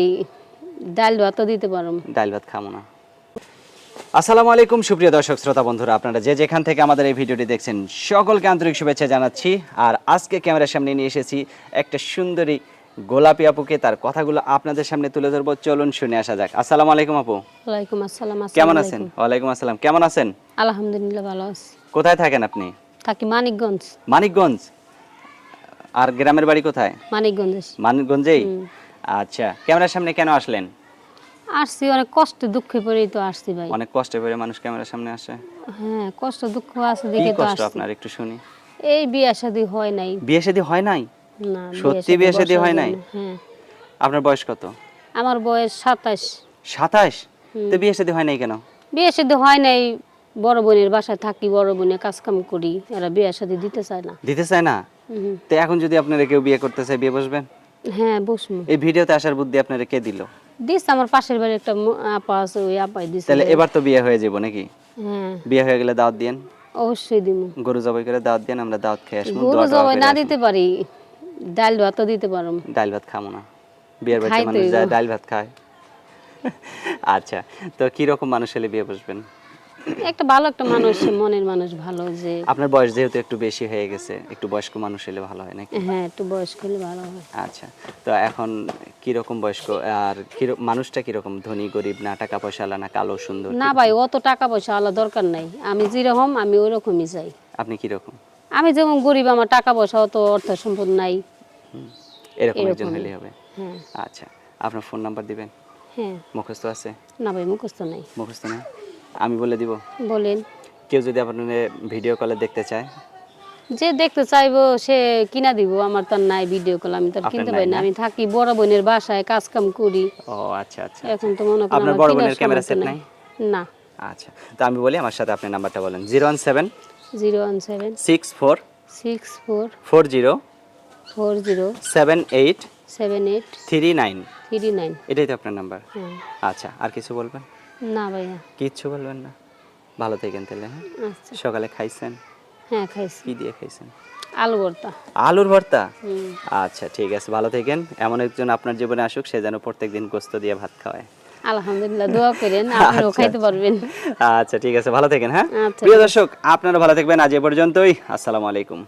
এই ডাল ভাতও দিতে পারো। ডাল ভাত খামো না। আসসালামু আলাইকুম সুপ্রিয় দর্শক শ্রোতা বন্ধুরা আপনারা যে যেখান থেকে আমাদের এই ভিডিওটি দেখছেন সকলকে আন্তরিক শুভেচ্ছা জানাচ্ছি। আর আজকে ক্যামেরার সামনে নিয়ে এসেছি একটা সুন্দরী গোলাপি আপুকে তার কথাগুলো আপনাদের সামনে তুলে ধরবো। চলুন শুনে আসা যাক। আসসালামু আলাইকুম আপু। ওয়ালাইকুম আসসালাম কেমন আছেন? ওয়ালাইকুম আসসালাম। কেমন আছেন? আলহামদুলিল্লাহ ভালো আছি। কোথায় থাকেন আপনি? থাকি মানিকগঞ্জ। মানিকগঞ্জ। আর গ্রামের বাড়ি কোথায়? মানিকগঞ্জ। মানিকগঞ্জেই? আচ্ছা ক্যামেরার সামনে কেন আসলেন? আসছি অনেক কষ্ট দুঃখে পড়েই তো আসছি ভাই। অনেক কষ্টে করে মানুষ ক্যামেরার সামনে আসে? হ্যাঁ কষ্ট দুঃখ আছে দেখে তো কষ্ট আপনার একটু শুনি। এই বিয়ে শাদী হয় নাই। বিয়ে শাদী হয় নাই? না সত্যি বিয়ে শাদী হয় নাই? হ্যাঁ। আপনার বয়স কত? আমার বয়স সাতাশ। সাতাশ? তো বিয়ে শাদী হয় নাই কেন? বিয়ে শাদী হয় নাই বড় বোনের বাসায় থাকি বড় বোনের কাজ কাম করি এরা বিয়ে শাদী দিতে চায় না। দিতে চায় না? তো এখন যদি আপনারা কেউ বিয়ে করতে চায় বিয়ে বসবেন? হ্যাঁ বসমু। এই ভিডিওতে আসার বুদ্ধি আপনারা কে দিল? দিস আমার পাশের বাড়ি একটা আপা আছে ওই আপাই দিছে। তাহলে এবার তো বিয়ে হয়ে যাব নাকি? হ্যাঁ। বিয়ে হয়ে গেলে দাওয়াত দিয়েন। অবশ্যই দিব গরু জবাই করে দাওয়াত দিয়েন আমরা দাওয়াত খেয়ে আসব গরু জবাই না দিতে পারি ডাল ভাতও দিতে পারো। ডাল ভাত খামো না। বিয়ের বাড়িতে মানুষ ডাল ভাত খায়। আচ্ছা তো কি রকম মানুষ হলে বিয়ে বসবেন? একটা ভালো একটা মানুষ মনের মানুষ ভালো যে আপনার বয়স যেহেতু একটু বেশি হয়ে গেছে একটু বয়স্ক মানুষ হলে ভালো হয় নাকি? হ্যাঁ একটু বয়স্ক হলে ভালো হয়। আচ্ছা তো এখন কীরকম বয়স্ক? আর কীরকম মানুষটা কীরকম? ধনী গরিব না টাকা পয়সা আলা না কালো সুন্দর? না ভাই অত টাকা পয়সা আলা দরকার নাই। আমি যেরকম আমি ওই রকমই চাই। আপনি কীরকম? আমি যেমন গরিব আমার টাকা পয়সা অত অর্থ সম্পদ নাই। এরকম একজন। হলেই হবে। হ্যাঁ। আচ্ছা আপনার ফোন নাম্বার দিবেন? হ্যাঁ। মুখস্থ আছে? না ভাই মুখস্থ নাই। মুখস্থ না আমি বলে দিব। বলেন। কেউ যদি আপনার ভিডিও কলে দেখতে চায়। যে দেখতে চাইব সে কিনা দিব আমার তো নাই ভিডিও কল আমি তো কিনতে পারি না? আমি থাকি বড় বোনের বাসায় কাজ কাম করি। ও আচ্ছা আচ্ছা এখন তো মনে করেন আপনার বড় বোনের ক্যামেরা সেট নাই। না। আচ্ছা তো আমি বলি আমার সাথে আপনি নাম্বারটা বলেন। Zero one seven zero one seven six four six four four zero four zero seven eight seven eight three nine. Three nine. এটাই তো আপনার নাম্বার। হ্যাঁ। আচ্ছা আর কিছু বলবেন? না ভাইয়া। কিচ্ছু বলবেন না। ভালো থাকেন তাহলে হ্যাঁ? আচ্ছা। সকালে খাইছেন? হ্যাঁ খাইছি। কি দিয়ে খাইছেন? আলু ভর্তা। আলুর ভর্তা? আচ্ছা ঠিক আছে ভালো থাকেন। এমন একজন আপনার জীবনে আসুক সে যেন প্রত্যেকদিন গোস্ত দিয়ে ভাত খাওয়ায়। আলহামদুলিল্লাহ দোয়া করেন আপনিও আচ্ছা, খাইতে পারবেন। আচ্ছা ঠিক আছে ভালো থাকেন হ্যাঁ? আচ্ছা, প্রিয় দর্শক আপনারা ভালো থাকবেন আজ এ পর্যন্তই। আসসালামু আলাইকুম।